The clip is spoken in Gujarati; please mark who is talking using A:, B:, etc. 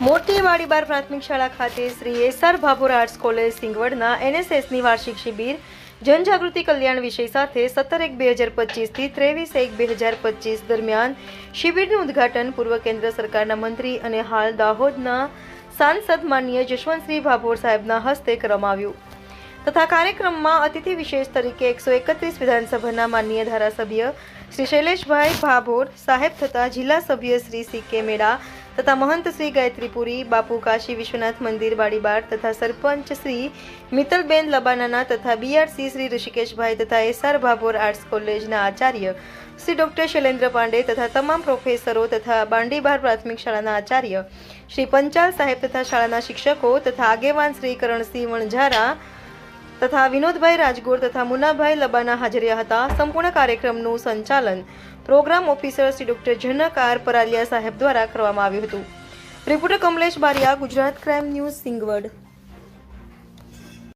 A: મોટી વાડીબાર પ્રાથમિક શાળા ખાતે Shri SR Bhabhor arts college સિંગવડના એનએસએસની વાર્ષિક શિબિર જનજાગૃતિ કલ્યાણ વિષય સાથે સત્તર એક બે હજાર પચીસથી ત્રેવીસ એક બે હજાર પચીસ દરમિયાન શિબિરનું ઉદ્ઘાટન પૂર્વ કેન્દ્ર સરકારના મંત્રી અને હાલ દાહોદના સાંસદ માનનીય જશવંતસિંહ ભાભોર સાહેબના હસ્તે કરવામાં તથા કાર્યક્રમમાં અતિથિ વિશેષ તરીકે એકસો એકત્રીસ વિધાનસભાના માનનીય ધારાસભ્ય શ્રી શૈલેષભાઈ ભાભોર, સાહેબ તથા જિલ્લા સભ્ય શ્રી સી કે મેડા તથા મહંત શ્રી ગાયત્રીપુરી, બાપુ કાશી વિશ્વનાથ મંદિર બાડીબાર તથા સરપંચ શ્રી મિત્તલબેન લબાનાના તથા બીઆરસી શ્રી ઋષિકેશભાઈ તથા એસઆર ભાભોર આર્ટ્સ કોલેજના આચાર્ય શ્રી ડૉક્ટર શૈલેન્દ્ર પાંડે તથા તમામ પ્રોફેસરો તથા બાંડીબાર પ્રાથમિક શાળાના આચાર્ય શ્રી પંચાલ સાહેબ તથા શાળાના શિક્ષકો તથા આગેવાન શ્રી કરણસિંહ વણઝારા તથા વિનોદભાઈ રાજગોર તથા મુનાભાઈ લબાના હાજર્યા હતા. સંપૂર્ણ કાર્યક્રમનું સંચાલન programme officer Shri doctor Janakar Paraliya સાહેબ દ્વારા કરવામાં આવ્યું હતું. Reporter Kamlesh Bariya, Gujarat crime news Singvad.